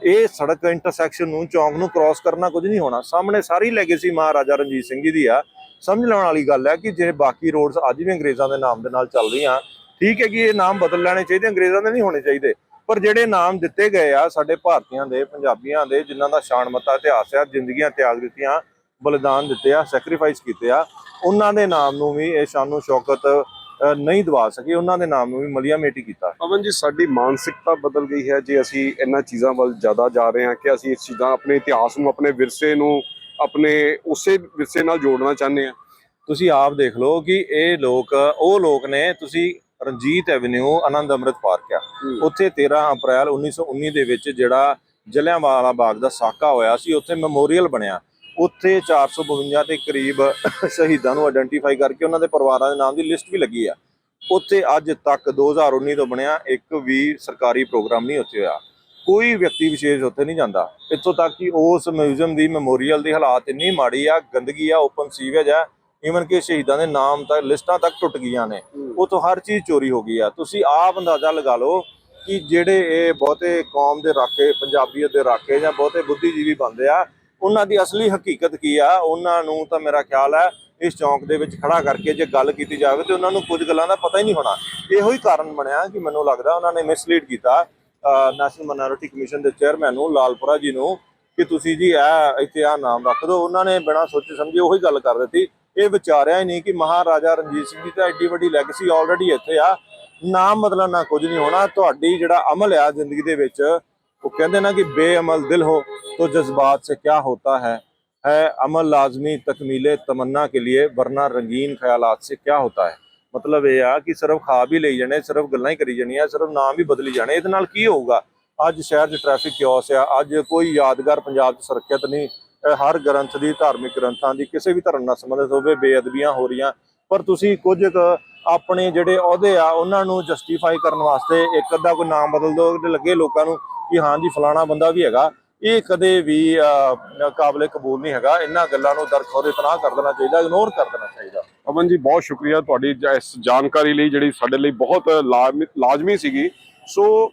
S2: ਇਹ ਸੜਕ ਇੰਟਰਸੈਕਸ਼ਨ ਨੂੰ, ਚੌਂਕ ਨੂੰ ਕ੍ਰਾਸ ਕਰਨਾ ਕੁਝ ਨਹੀਂ ਹੋਣਾ, ਸਾਹਮਣੇ ਸਾਰੀ ਲੈਗੇਸੀ ਮਹਾਰਾਜਾ ਰਣਜੀਤ ਸਿੰਘ ਜੀ ਦੀ ਆ। ਸਮਝ ਲੈਣ ਵਾਲੀ ਗੱਲ ਹੈ ਕਿ ਜੇ ਬਾਕੀ ਰੋਡਸ ਅੱਜ ਵੀ ਅੰਗਰੇਜ਼ਾਂ ਦੇ ਨਾਮ ਦੇ ਨਾਲ ਚੱਲ ਰਹੀਆਂ, ਠੀਕ ਹੈ ਕਿ ਇਹ ਨਾਮ ਬਦਲ ਲੈਣੇ ਚਾਹੀਦੇ, ਅੰਗਰੇਜ਼ਾਂ ਦੇ ਨਹੀਂ ਹੋਣੇ ਚਾਹੀਦੇ, ਪਰ ਜਿਹੜੇ ਨਾਮ ਦਿੱਤੇ ਗਏ ਆ, ਸਾਡੇ ਭਾਰਤੀਆਂ ਦੇ, ਪੰਜਾਬੀਆਂ ਦੇ, ਜਿਨ੍ਹਾਂ ਦਾ ਸ਼ਾਨਮੱਤਾ ਇਤਿਹਾਸ ਆ, ਜ਼ਿੰਦਗੀਆਂ ਤਿਆਗ ਦਿੱਤੀਆਂ, ਬਲੀਦਾਨ ਦਿੱਤੇ ਆ ਸੈਕਰੀਫਾਈਸ ਕੀਤੇ ਆ ਉਹਨਾਂ ਦੇ ਨਾਮ ਨੂੰ ਵੀ ਇਹ ਸ਼ਾਨੋ ਸ਼ੌਕਤ ਨਹੀਂ ਦਵਾ ਸਕੇ। ਉਹਨਾਂ ਦੇ ਨਾਮ ਨੂੰ ਵੀ ਮਲੀਆ ਮੇਟੀ ਕੀਤਾ।
S1: ਪਵਨ ਜੀ ਸਾਡੀ ਮਾਨਸਿਕਤਾ ਬਦਲ ਗਈ ਹੈ। ਜੇ ਅਸੀਂ ਇਹਨਾਂ ਚੀਜ਼ਾਂ ਵੱਲ ਜ਼ਿਆਦਾ ਜਾ ਰਹੇ ਹਾਂ ਕਿ ਅਸੀਂ ਇਸ ਚੀਜ਼ਾਂ ਆਪਣੇ ਇਤਿਹਾਸ ਨੂੰ ਆਪਣੇ ਵਿਰਸੇ ਨੂੰ ਆਪਣੇ ਉਸੇ ਵਿਰਸੇ ਨਾਲ ਜੋੜਨਾ ਚਾਹੁੰਦੇ ਹਾਂ।
S2: ਤੁਸੀਂ ਆਪ ਦੇਖ ਲਓ ਕਿ ਇਹ ਲੋਕ ਉਹ ਲੋਕ ਨੇ ਤੁਸੀਂ ਰਣਜੀਤ ਐਵਨਿਊ ਆਨੰਦ ਅੰਮ੍ਰਿਤ ਪਾਰਕ ਆ। ਉੱਥੇ 13 ਅਪ੍ਰੈਲ 1919 ਦੇ ਵਿੱਚ ਜਿਹੜਾ ਜਲਿਆਂਵਾਲਾ ਬਾਗ ਦਾ ਸਾਕਾ ਹੋਇਆ ਸੀ ਉੱਥੇ ਮੈਮੋਰੀਅਲ ਬਣਿਆ। ਉੱਥੇ 452 ਦੇ ਕਰੀਬ ਸ਼ਹੀਦਾਂ ਨੂੰ ਆਇਡੈਂਟੀਫਾਈ ਕਰਕੇ ਉਹਨਾਂ ਦੇ ਪਰਿਵਾਰਾਂ ਦੇ ਨਾਮ ਦੀ ਲਿਸਟ ਵੀ ਲੱਗੀ ਆ। ਉੱਥੇ ਅੱਜ ਤੱਕ 2019 ਤੋਂ ਬਣਿਆ ਇੱਕ ਵੀ ਸਰਕਾਰੀ ਪ੍ਰੋਗਰਾਮ ਨਹੀਂ ਉੱਥੇ ਹੋਇਆ। ਕੋਈ ਵਿਅਕਤੀ ਵਿਸ਼ੇਸ਼ ਉੱਥੇ ਨਹੀਂ ਜਾਂਦਾ। ਇੱਥੋਂ ਤੱਕ ਕਿ ਉਸ ਮਿਊਜ਼ੀਅਮ ਦੀ ਮੈਮੋਰੀਅਲ ਦੀ ਹਾਲਾਤ ਇੰਨੀ ਮਾੜੀ ਆ ਗੰਦਗੀ ਆ ਓਪਨ ਸੀਵੇਜ ਆ ਈਵਨ ਕਿ ਸ਼ਹੀਦਾਂ ਦੇ ਨਾਮ ਤੱਕ ਲਿਸਟਾਂ ਤੱਕ ਟੁੱਟ ਗਈਆਂ ਨੇ। ਉਤੋਂ ਹਰ ਚੀਜ਼ ਚੋਰੀ ਹੋ ਗਈ ਆ। ਤੁਸੀਂ ਆਪ ਅੰਦਾਜ਼ਾ ਲਗਾ ਲਓ ਕਿ ਜਿਹੜੇ ਇਹ ਬਹੁਤੇ ਕੌਮ ਦੇ ਰਾਖੇ ਪੰਜਾਬੀਅਤ ਦੇ ਰਾਖੇ ਜਾਂ ਬਹੁਤੇ ਬੁੱਧੀਜੀਵੀ ਬੰਦੇ ਆ ਉਹਨਾਂ ਦੀ ਅਸਲੀ ਹਕੀਕਤ ਕੀ ਆ? ਉਹਨਾਂ ਨੂੰ ਤਾਂ ਮੇਰਾ ਖਿਆਲ ਹੈ ਇਸ ਚੌਂਕ ਦੇ ਵਿੱਚ ਖੜਾ ਕਰਕੇ ਜੇ ਗੱਲ ਕੀਤੀ ਜਾਵੇ ਤੇ ਉਹਨਾਂ ਨੂੰ ਕੁਝ ਗੱਲਾਂ ਦਾ ਪਤਾ ਹੀ ਨਹੀਂ ਹੋਣਾ। ਇਹੋ ਹੀ ਕਾਰਨ ਬਣਿਆ ਕਿ ਮੈਨੂੰ ਲੱਗਦਾ ਉਹਨਾਂ ਨੇ ਮਿਸਲੀਡ ਕੀਤਾ ਨੈਸ਼ਨਲ ਮਾਈਨੋਰਿਟੀ ਕਮਿਸ਼ਨ ਦੇ ਚੇਅਰਮੈਨ ਨੂੰ, ਲਾਲਪੁਰਾ ਜੀ ਨੂੰ, ਕਿ ਤੁਸੀਂ ਜੀ ਆ ਇੱਥੇ ਆ ਨਾਮ ਰੱਖ ਦਿਓ। ਉਹਨਾਂ ਨੇ ਬਿਨਾਂ ਸੋਚੇ ਸਮਝੇ ਉਹੀ ਗੱਲ ਕਰ ਦਿੱਤੀ। ਇਹ ਵਿਚਾਰਿਆ ਹੀ ਨਹੀਂ ਕਿ ਮਹਾਰਾਜਾ ਰਣਜੀਤ ਸਿੰਘ ਜੀ ਤਾਂ ਐਡੀ ਵੱਡੀ ਲੈਗੇਸੀ ਆਲਰੇਡੀ ਇੱਥੇ ਆ। ਨਾਮ ਮਤਲਬ ਨਾ ਕੁਝ ਨਹੀਂ ਹੋਣਾ। ਤੁਹਾਡੀ ਜਿਹੜਾ ਅਮਲ ਆ ਜ਼ਿੰਦਗੀ ਦੇ ਵਿੱਚ ਉਹ ਕਹਿੰਦੇ ਨਾ ਕਿ ਬੇਅਮਲ ਦਿਲ ਹੋ तो जज्बात से क्या होता है है अमल लाजमी तकमीले तमन्ना के लिए वरना रंगीन ख्यालात से क्या होता है ਮਤਲਬ ਇਹ ਆ ਕਿ ਸਿਰਫ ਖਾਬ ਹੀ ਲਈ ਜਾਣੇ ਸਿਰਫ ਗੱਲਾਂ ਹੀ ਕਰੀ ਜਾਣੀਆਂ ਸਿਰਫ ਨਾਮ ਹੀ ਬਦਲੀ ਜਾਣੇ ਇਹਦੇ ਨਾਲ ਕੀ ਹੋਊਗਾ ਅੱਜ ਸ਼ਹਿਰ 'ਚ ਟ੍ਰੈਫਿਕ ਕਿਓਸ ਆ ਅੱਜ ਕੋਈ ਯਾਦਗਾਰ ਪੰਜਾਬ 'ਚ ਸੁਰੱਖਿਅਤ ਨਹੀਂ ਅਹ ਹਰ ਗ੍ਰੰਥ ਦੀ ਧਾਰਮਿਕ ਗ੍ਰੰਥਾਂ ਦੀ ਕਿਸੇ ਵੀ ਧਰਮ ਨਾਲ ਸੰਬੰਧਿਤ ਹੋਵੇ ਬੇਅਦਬੀਆਂ ਹੋ ਰਹੀਆਂ ਪਰ ਤੁਸੀਂ ਕੁਝ ਕੁ ਆਪਣੇ ਜਿਹੜੇ ਅਹੁਦੇ ਆ ਉਹਨਾਂ ਨੂੰ ਜਸਟੀਫਾਈ ਕਰਨ ਵਾਸਤੇ ਇੱਕ ਅੱਧਾ ਕੋਈ ਨਾਮ ਬਦਲ ਦੋ ਤੇ ਲੱਗੇ ਲੋਕਾਂ ਨੂੰ ਕਿ ਹਾਂ ਜੀ, ਫਲਾਣਾ ਬੰਦਾ ਵੀ ਹੈਗਾ। ਇਹ ਕਦੇ ਵੀ ਕਾਬਲੇ ਕਬੂਲ ਨਹੀਂ ਹੈਗਾ। ਇਹਨਾਂ ਗੱਲਾਂ ਨੂੰ ਦਰਖੌਰੇ ਤਨਾਹ ਕਰ ਦੇਣਾ ਚਾਹੀਦਾ ਇਗਨੋਰ ਕਰ ਦੇਣਾ ਚਾਹੀਦਾ।
S1: ਅਮਨ ਜੀ, ਬਹੁਤ ਸ਼ੁਕਰੀਆ ਤੁਹਾਡੀ ਇਸ ਜਾਣਕਾਰੀ ਲਈ, ਜਿਹੜੀ ਸਾਡੇ ਲਈ ਬਹੁਤ ਲਾਜ਼ਮੀ- ਲਾਜ਼ਮੀ ਸੀਗੀ। ਸੋ,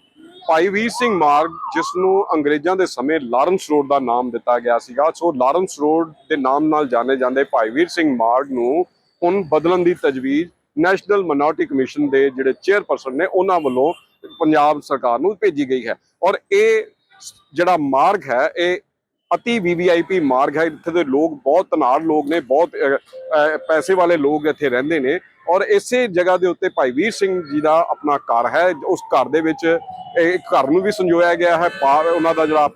S1: ਭਾਈ ਵੀਰ ਸਿੰਘ ਮਾਰਗ ਜਿਸ ਨੂੰ ਅੰਗਰੇਜ਼ਾਂ ਦੇ ਸਮੇਂ ਲਾਰੈਂਸ ਰੋਡ ਦਾ ਨਾਮ ਦਿੱਤਾ ਗਿਆ ਸੀਗਾ, ਸੋ ਲਾਰੈਂਸ ਰੋਡ ਦੇ ਨਾਮ ਨਾਲ ਜਾਣੇ ਜਾਂਦੇ ਭਾਈ ਵੀਰ ਸਿੰਘ ਮਾਰਗ ਨੂੰ ਹੁਣ ਬਦਲਣ ਦੀ ਤਜਵੀਜ਼ ਨੈਸ਼ਨਲ ਮਿਨੋਰਟੀ ਕਮਿਸ਼ਨ ਦੇ ਜਿਹੜੇ ਚੇਅਰਪਰਸਨ ਨੇ, ਉਹਨਾਂ ਵੱਲੋਂ ਪੰਜਾਬ ਸਰਕਾਰ ਨੂੰ ਭੇਜੀ ਗਈ ਹੈ। ਔਰ ਇਹ ਜਿਹੜਾ ਮਾਰਗ ਹੈ, ਇਹ ਅਤੀ ਵੀਵੀਆਈਪੀ ਮਾਰਗ ਹੈ। ਇੱਥੇ ਦੇ ਲੋਕ ਬਹੁਤ ਤਨਾੜ ਲੋਕ ਨੇ, ਬਹੁਤ ਪੈਸੇ ਵਾਲੇ ਲੋਕ ਇੱਥੇ ਰਹਿੰਦੇ ਨੇ। ਔਰ ਇਸੇ ਜਗ੍ਹਾ ਦੇ ਉੱਤੇ ਭਾਈ ਵੀਰ ਸਿੰਘ ਜੀ ਦਾ ਆਪਣਾ ਘਰ ਹੈ। ਉਸ ਘਰ ਦੇ ਵਿੱਚ ਇਹ ਇੱਕ ਘਰ ਨੂੰ ਵੀ ਸੰਜੋਇਆ ਗਿਆ ਹੈ। ਪਾ- ਉਹਨਾਂ ਦਾ ਜਿਹੜਾ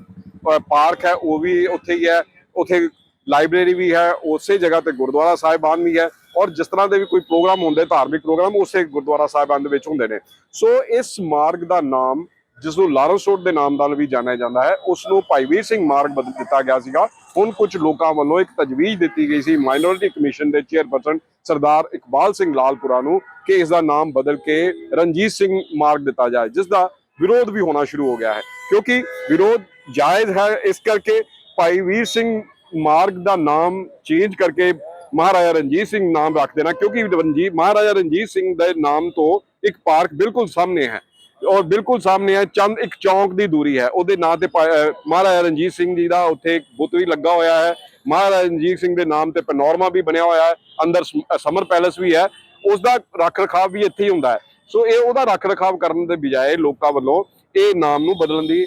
S1: ਪਾਰਕ ਹੈ, ਉਹ ਵੀ ਉੱਥੇ ਹੀ ਹੈ। ਉੱਥੇ ਲਾਇਬ੍ਰੇਰੀ ਵੀ ਹੈ। ਉਸੇ ਜਗ੍ਹਾ ਤੇ ਗੁਰਦੁਆਰਾ ਸਾਹਿਬਾਨ ਵੀ ਹੈ। ਔਰ ਜਿਸ ਤਰ੍ਹਾਂ ਦੇ ਵੀ ਕੋਈ ਪ੍ਰੋਗਰਾਮ ਹੁੰਦੇ, ਧਾਰਮਿਕ ਪ੍ਰੋਗਰਾਮ, ਉਸੇ ਗੁਰਦੁਆਰਾ ਸਾਹਿਬਾਨ ਦੇ ਵਿੱਚ ਹੁੰਦੇ ਨੇ। ਸੋ ਇਸ ਮਾਰਗ ਦਾ ਨਾਮ, ਜਿਸ ਨੂੰ ਲਾਰੈਂਸ ਰੋਡ ਦੇ ਨਾਮ ਨਾਲ ਵੀ ਜਾਣਿਆ ਜਾਂਦਾ ਹੈ, ਉਸ ਨੂੰ ਭਾਈ ਵੀਰ ਸਿੰਘ ਮਾਰਗ ਬਦਲ ਦਿੱਤਾ ਗਿਆ ਸੀਗਾ। ਹੁਣ ਕੁਝ ਲੋਕਾਂ ਵੱਲੋਂ ਇੱਕ ਤਜਵੀਜ਼ ਦਿੱਤੀ ਗਈ ਸੀ ਮਾਈਨੋਰਿਟੀ ਕਮਿਸ਼ਨ ਦੇ ਚੇਅਰਪਰਸਨ ਸਰਦਾਰ ਇਕਬਾਲ ਸਿੰਘ ਲਾਲਪੁਰਾ ਨੂੰ ਕਿ ਇਸ ਦਾ ਨਾਮ ਬਦਲ ਕੇ ਰਣਜੀਤ ਸਿੰਘ ਮਾਰਗ ਦਿੱਤਾ ਜਾਏ, ਜਿਸ ਦਾ ਵਿਰੋਧ ਵੀ ਹੋਣਾ ਸ਼ੁਰੂ ਹੋ ਗਿਆ ਹੈ। ਕਿਉਂਕਿ ਵਿਰੋਧ ਜਾਇਜ਼ ਹੈ ਇਸ ਕਰਕੇ ਭਾਈ ਵੀਰ ਸਿੰਘ ਮਾਰਗ ਦਾ ਨਾਮ ਚੇਂਜ ਕਰਕੇ ਮਹਾਰਾਜਾ ਰਣਜੀਤ ਸਿੰਘ ਨਾਮ ਰੱਖ ਦੇਣਾ, ਕਿਉਂਕਿ ਰਣਜੀਤ ਮਹਾਰਾਜਾ ਰਣਜੀਤ ਸਿੰਘ ਦੇ ਨਾਮ ਤੋਂ ਇੱਕ ਪਾਰਕ ਬਿਲਕੁਲ ਸਾਹਮਣੇ ਹੈ ਔਰ ਬਿਲਕੁਲ ਸਾਹਮਣੇ ਹੈ, ਚੰਦ ਇੱਕ ਚੌਂਕ ਦੀ ਦੂਰੀ ਹੈ, ਉਹਦੇ ਨਾਂ ਤੇ ਮਹਾਰਾਜਾ ਰਣਜੀਤ ਸਿੰਘ ਜੀ ਦਾ ਉੱਥੇ ਇੱਕ ਬੁੱਤ ਵੀ ਲੱਗਾ ਹੋਇਆ ਹੈ, ਮਹਾਰਾਜਾ ਰਣਜੀਤ ਸਿੰਘ ਦੇ ਨਾਮ ਤੇ ਪੈਨੋਰਮਾ ਵੀ ਬਣਿਆ ਹੋਇਆ ਹੈ, ਅੰਦਰ ਸਮਰ ਪੈਲੇਸ ਵੀ ਹੈ ਉਸ ਦਾ ਰੱਖ ਰਖਾਵ ਵੀ ਇੱਥੇ ਹੀ ਹੁੰਦਾ ਹੈ। ਸੋ ਇਹ ਉਹਦਾ ਰੱਖ ਰਖਾਵ ਕਰਨ ਦੇ ਬਜਾਏ ਲੋਕਾਂ ਵੱਲੋਂ ਇਹ ਨਾਮ ਨੂੰ ਬਦਲਣ ਦੀ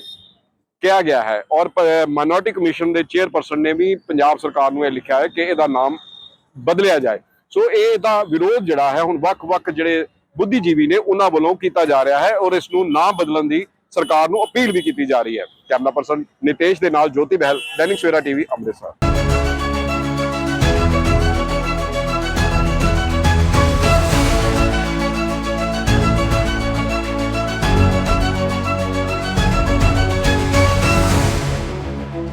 S1: ਕਿਹਾ ਗਿਆ ਹੈ ਔਰ ਮਾਈਨੋਰਿਟੀ ਕਮਿਸ਼ਨ ਦੇ ਚੇਅਰਪਰਸਨ ਨੇ ਵੀ ਪੰਜਾਬ ਸਰਕਾਰ ਨੂੰ ਇਹ ਲਿਖਿਆ ਹੈ ਕਿ ਇਹਦਾ ਨਾਮ ਬਦਲਿਆ ਜਾਏ। ਸੋ ਇਹ ਦਾ ਵਿਰੋਧ ਜਿਹੜਾ ਹੈ, ਹੁਣ ਵੱਖ-ਵੱਖ ਜਿਹੜੇ ਬੁੱਧੀਜੀਵੀ ਨੇ, ਉਹਨਾਂ ਵੱਲੋਂ ਕੀਤਾ ਜਾ ਰਿਹਾ ਹੈ ਔਰ ਇਸ ਨੂੰ ਨਾ ਬਦਲਣ ਦੀ ਸਰਕਾਰ ਨੂੰ ਅਪੀਲ ਵੀ ਕੀਤੀ ਜਾ ਰਹੀ ਹੈ। ਕੈਮਰਾ ਪਰਸਨ ਨਿਤੇਸ਼ ਦੇ ਨਾਲ ਜੋਤੀ ਬਹਿਲ ਦੈਨਿਕ ਸਵੇਰਾ ਟੀਵੀ, ਅੰਮ੍ਰਿਤਸਰ।